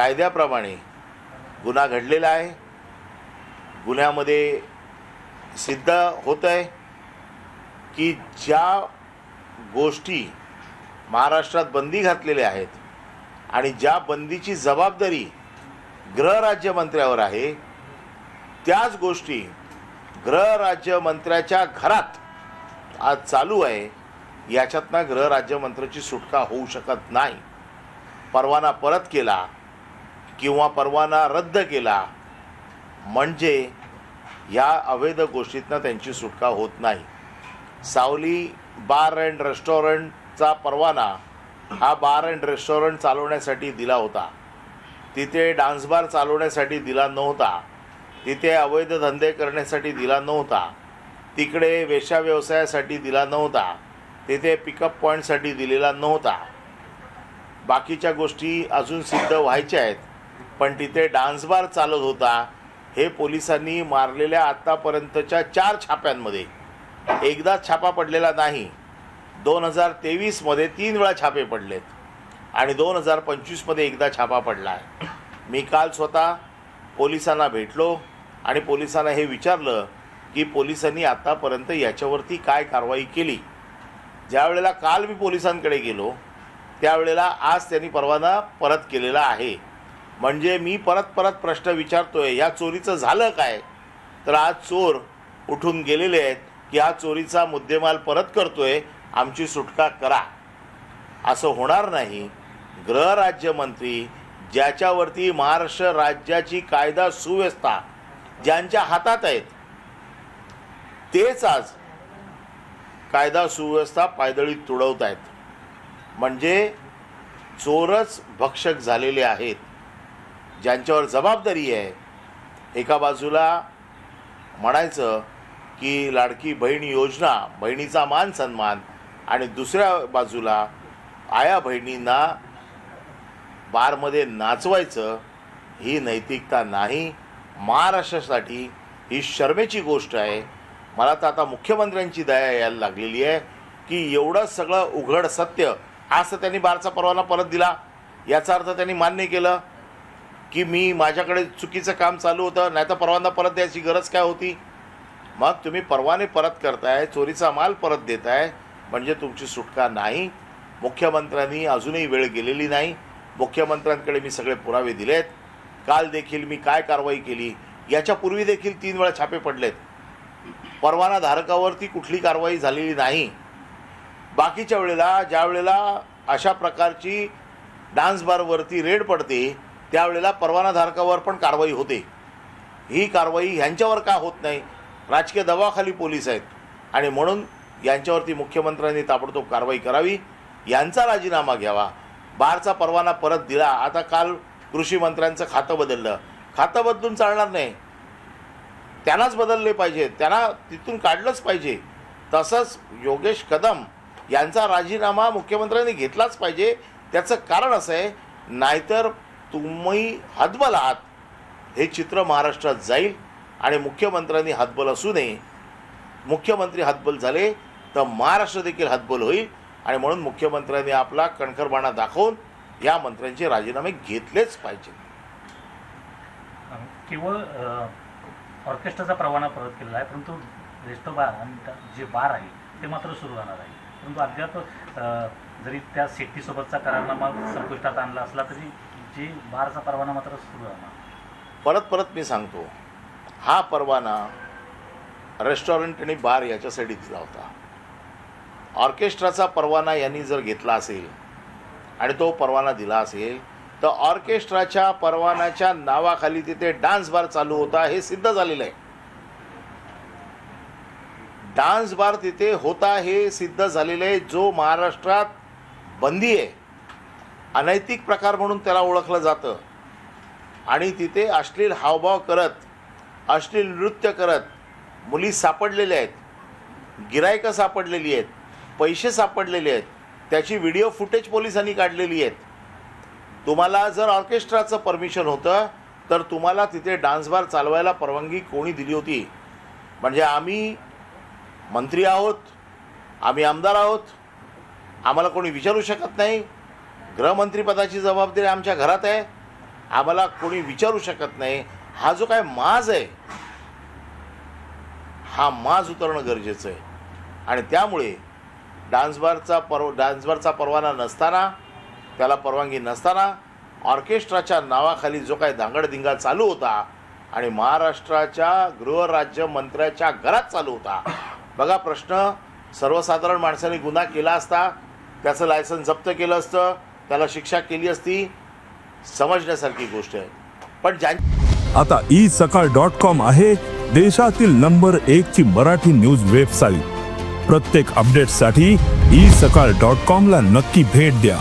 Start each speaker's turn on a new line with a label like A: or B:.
A: कायद्याप्रमाणे गुन्हा घडलेला आहे. गुन्ह्यामध्ये सिद्ध होत आहे की ज्या गोष्टी महाराष्ट्रात बंदी घातलेल्या आहेत आणि ज्या बंदीची जबाबदारी गृहराज्यमंत्र्यावर आहे त्याच गोष्टी गृहराज्यमंत्र्याच्या घरात आज चालू आहे. याच्यातनं गृहराज्यमंत्र्याची सुटका होऊ शकत नाही. परवाना परत केला किंवा परवाना रद्द केला म्हणजे या अवैध गोष्टीतनं त्यांची सुटका होत नाही. सावली बार अँड रेस्टॉरंटचा परवाना हा बार अँड रेस्टॉरंट चालवण्यासाठी दिला होता. तिथे डान्स बार चालवण्यासाठी दिला नव्हता. तिथे अवैध धंदे करण्यासाठी दिला नव्हता. तिकडे वेशा व्यवसायासाठी दिला नव्हता. तिथे पिकअप पॉईंटसाठी दिलेला नव्हता. बाकीच्या गोष्टी अजून सिद्ध व्हायच्या आहेत. पण तिथे डान्स बार चालत होता. हे पोलिसांनी मारलेल्या आत्तापर्यंतच्या चार छाप्यांमध्ये. एकदा छापा पडलेला नाही. दोन हजार तेवीसमध्ये तीन वेळा छापे पडलेत. आणि दोन हजार पंचवीसमध्ये एकदा छापा पडला आहे. मी काल स्वतः पोलिसांना भेटलो आणि पोलिसांना हे विचारलं की पोलिसांनी आत्तापर्यंत याच्यावरती काय कारवाई केली. ज्यावेळेला काल मी पोलिसांकडे गेलो त्यावेळेला आज त्यांनी परवाना परत केलेला आहे. म्हणजे मी परत परत प्रश्न विचारतोय या चोरीचं झालं काय? तर आज चोर उठून गेलेले आहेत की हा चोरीचा मुद्देमाल परत करतोय आमची सुटका करा. असं होणार नाही. गृहराज्यमंत्री ज्याच्यावरती महाराष्ट्र राज्याची कायदा सुव्यवस्था ज्यांच्या हातात आहेत तेच आज कायदा सुव्यवस्था पायदळी तुडवत आहेत म्हणजे चोरच भक्षक झालेले आहेत. ज्यांच्यावर जबाबदारी आहे एका बाजूला म्हणायचं की लाडकी बहीण योजना बहिणीचा मान सन्मान आणि दुसऱ्या बाजूला आया बहिणींना बारमध्ये नाचवायचं ही नैतिकता नाही. महाराष्ट्रासाठी ही शर्मेची गोष्ट आहे. मला तर आता मुख्यमंत्र्यांची दया यायला लागलेली आहे की एवढं सगळं उघड सत्य आज तर त्यांनी बारचा परवाना परत दिला. याचा अर्थ त्यांनी मान्य केलं. की मी माझ्याकडे चुकीचं काम चालू होतं नाही तर परवाना परत द्यायची गरज काय होती? मग तुम्ही परवाने परत करताय चोरीचा माल परत देताय म्हणजे तुमची सुटका नाही. मुख्यमंत्र्यांनी अजूनही वेळ गेलेली नाही. मुख्यमंत्र्यांकडे मी सगळे पुरावे दिलेत. काल देखील मी काय कारवाई केली याच्यापूर्वी देखील तीन वेळा छापे पडलेत. परवाना धारकावरती कुठली कारवाई झालेली नाही. बाकीच्या वेळेला ज्या वेळेला अशा प्रकारची डान्स बारवरती रेड पडते त्यावेळेला परवानाधारकावर पण कारवाई होते. ही कारवाई ह्यांच्यावर का होत नाही? राजकीय दबावाखाली पोलीस आहेत. आणि म्हणून यांच्यावरती मुख्यमंत्र्यांनी ताबडतोब कारवाई करावी. यांचा राजीनामा घ्यावा. बारचा परवाना परत दिला. आता काल कृषी मंत्र्यांचं खातं बदललं. खातं बदलून चालणार नाही. त्यांनाच बदलले पाहिजे. त्यांना तिथून काढलंच पाहिजे. तसंच योगेश कदम यांचा राजीनामा मुख्यमंत्र्यांनी घेतलाच पाहिजे. त्याचं कारण असं आहे नाहीतर तुम्ही हतबल आहात हे चित्र महाराष्ट्रात जाईल आणि मुख्यमंत्र्यांनी हातबल असू नये. मुख्यमंत्री हातबल झाले तर महाराष्ट्र देखील हातबल होईल आणि म्हणून मुख्यमंत्र्यांनी आपला कणखरबाणा दाखवून या मंत्र्यांचे राजीनामे घेतलेच पाहिजे.
B: केवळ ऑर्केस्ट्राचा परवाना परत केलेला आहे परंतु रेस्टो बार आणि जे बार आहे ते मात्र सुरू राहणार आहे. परंतु अद्याप जरी त्या सेफ्टीसोबतचा करारनामा संपुष्टात आणला असला तरी जे बारचा परवाना मात्र सुरू राहणार
A: परत परत मी सांगतो हा परवाना रेस्टॉरंट आणि बार याच्यासाठी दिला होता. ऑर्केस्ट्राचा परवाना यांनी जर घेतला असेल आणि तो परवाना दिला असेल तर ऑर्केस्ट्राच्या परवानाच्या नावाखाली तिथे डान्स बार चालू होता हे सिद्ध झालेलं आहे. डान्स बार तिथे होता हे सिद्ध झालेलं आहे जो महाराष्ट्रात बंदी आहे. अनैतिक प्रकार म्हणून त्याला ओळखलं जातं. आणि तिथे अश्लील हावभाव करत अश्लील नृत्य करत मुली सापडलेल्या आहेत गिरायकं सापडलेली आहेत पैसे सापडलेले आहेत त्याची व्हिडिओ फुटेज पोलिसांनी काढलेली आहेत. तुम्हाला जर ऑर्केस्ट्राचं परमिशन होतं तर तुम्हाला तिथे डान्स बार चालवायला परवानगी कोणी दिली होती. म्हणजे आम्ही मंत्री आहोत आम्ही आमदार आहोत आम्हाला कोणी विचारू शकत नाही गृहमंत्रीपदाची जबाबदारी आमच्या घरात आहे. आम्हाला कोणी विचारू शकत नाही. हा जो काय माज आहे हा माज उतरणं गरजेचं आहे. आणि त्यामुळे डान्सबारचा परव डान्सबारचा परवाना नसताना त्याला परवानगी नसताना ऑर्केस्ट्राच्या नावाखाली जो काय धांगडधिंगा चालू होता आणि महाराष्ट्राच्या गृहराज्य मंत्र्याच्या घरात चालू होता. बघा प्रश्न सर्वसाधारण माणसाने गुन्हा केला असता त्याचं लायसन जप्त केलं असतं त्याला शिक्षा केली असती समजण्यासारखी गोष्ट आहे. पण ज्यां
C: आता ई सकाळ डॉट कॉम आहे देशातील नंबर एक ची मराठी न्यूज वेबसाईट प्रत्येक अपडेटसाठी ई सकाळ डॉट कॉम ला नक्की भेट द्या.